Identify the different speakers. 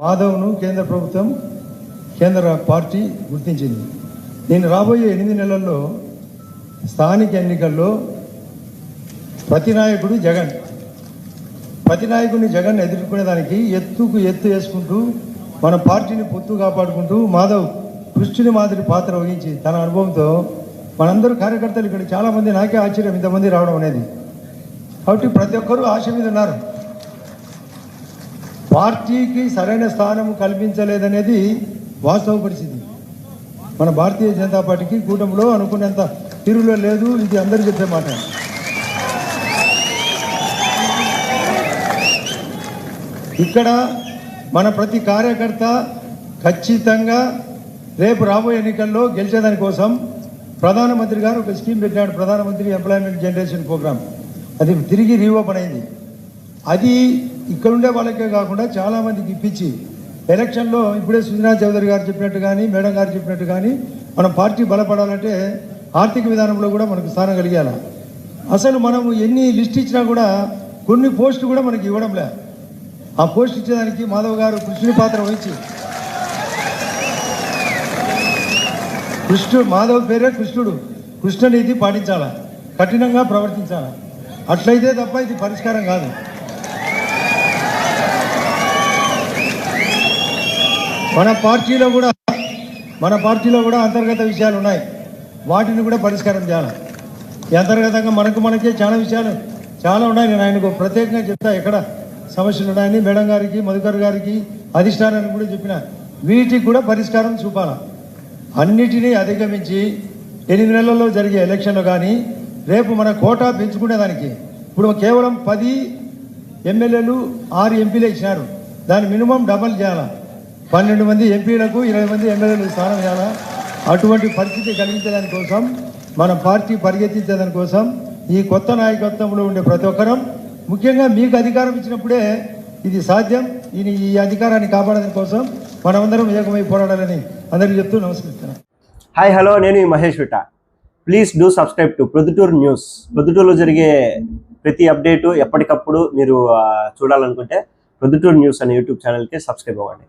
Speaker 1: మాధవ్ను కేంద్ర ప్రభుత్వం కేంద్ర పార్టీ గుర్తించింది. నేను రాబోయే ఎనిమిది నెలల్లో స్థానిక ఎన్నికల్లో ప్రతి నాయకుడు జగన్. ప్రతి నాయకుడిని జగన్ ఎదుర్కొనేదానికి ఎత్తుకు ఎత్తు వేసుకుంటూ మన పార్టీని పొత్తు కాపాడుకుంటూ మాధవ్ కృష్ణుని మాదిరి పాత్ర వహించి తన అనుభవంతో మనందరూ కార్యకర్తలు ఇక్కడ చాలామంది నాకే ఆశ్చర్యం ఇంతమంది రావడం అనేది. కాబట్టి ప్రతి ఒక్కరూ ఆశ మీద ఉన్నారు. పార్టీకి సరైన స్థానం కల్పించలేదనేది వాస్తవ పరిస్థితి మన భారతీయ జనతా పార్టీకి కూటమిలో అనుకున్నంత తీరులో లేదు ఇది అందరు చెప్పే మాట. ఇక్కడ మన ప్రతి కార్యకర్త ఖచ్చితంగా రేపు రాబోయే ఎన్నికల్లో గెలిచేదాని కోసం ప్రధానమంత్రి గారు ఒక స్కీమ్ పెట్టాడు ప్రధానమంత్రి ఎంప్లాయ్మెంట్ జనరేషన్ ప్రోగ్రామ్ అది తిరిగి రీఓపెన్ అయింది. అది ఇక్కడ ఉండే వాళ్ళకే కాకుండా చాలామందికి ఇప్పించి ఎలక్షన్లో ఇప్పుడే సుజనా చౌదరి గారు చెప్పినట్టు కానీ మేడం గారు చెప్పినట్టు కానీ మనం పార్టీ బలపడాలంటే ఆర్థిక విధానంలో కూడా మనకు స్థానం కలిగాల. అసలు మనము ఎన్ని లిస్ట్ ఇచ్చినా కూడా కొన్ని పోస్టులు కూడా మనకి ఇవ్వడం లే. ఆ పోస్ట్ ఇచ్చేదానికి మాధవ్ గారు కృష్ణుని పాత్ర వహించి. కృష్ణుడు మాధవ్ పేరే కృష్ణుడు. కృష్ణనీతి పాటించాలా? కఠినంగా ప్రవర్తించాలా? అట్లయితే తప్ప ఇది పరిష్కారం కాదు. మన పార్టీలో కూడా మన పార్టీలో కూడా అంతర్గత విషయాలు ఉన్నాయి. వాటిని కూడా పరిష్కారం చేయాలి. ఈ అంతర్గతంగా మనకు మనకే చాలా విషయాలు చాలా ఉన్నాయి. నేను ఆయనకు ప్రత్యేకంగా చెప్తా ఎక్కడ సమస్యలు ఉన్నాయని మేడం గారికి మధుకర్ గారికి అధిష్టానానికి కూడా చెప్పిన వీటికి కూడా పరిష్కారం చూపాల. అన్నిటినీ అధిగమించి ఎనిమిది నెలల్లో జరిగే ఎలక్షన్లు కానీ రేపు మన కోటా పెంచుకునేదానికి ఇప్పుడు కేవలం పది ఎమ్మెల్యేలు ఆరు ఎంపీలు ఇచ్చినారు. దాని మినిమం డబల్ చేయాలా. పన్నెండు మంది ఎంపీలకు ఇరవై మంది ఎమ్మెల్యేలకు స్థానం చేయాలా అటువంటి పరిస్థితి కలిగించడానికి కోసం మన పార్టీ పరిగెత్తించేదాని కోసం ఈ కొత్త నాయకత్వంలో ఉండే ప్రతి ఒక్కరం ముఖ్యంగా మీకు అధికారం ఇచ్చినప్పుడే ఇది సాధ్యం. ఇది ఈ అధికారాన్ని కాపాడడం కోసం మనమందరం ఏకమై పోరాడాలని అందరికీ చెప్తూ నమస్కరిస్తున్నాను
Speaker 2: హాయ్ హలో నేను Mahesh విట. Please do subscribe to Proddatur news. ప్రొద్దుటూరులో జరిగే ప్రతి అప్డేటు ఎప్పటికప్పుడు మీరు చూడాలనుకుంటే ప్రొద్దుటూరు న్యూస్ అనే యూట్యూబ్ ఛానల్కి సబ్స్క్రైబ్ అవ్వండి.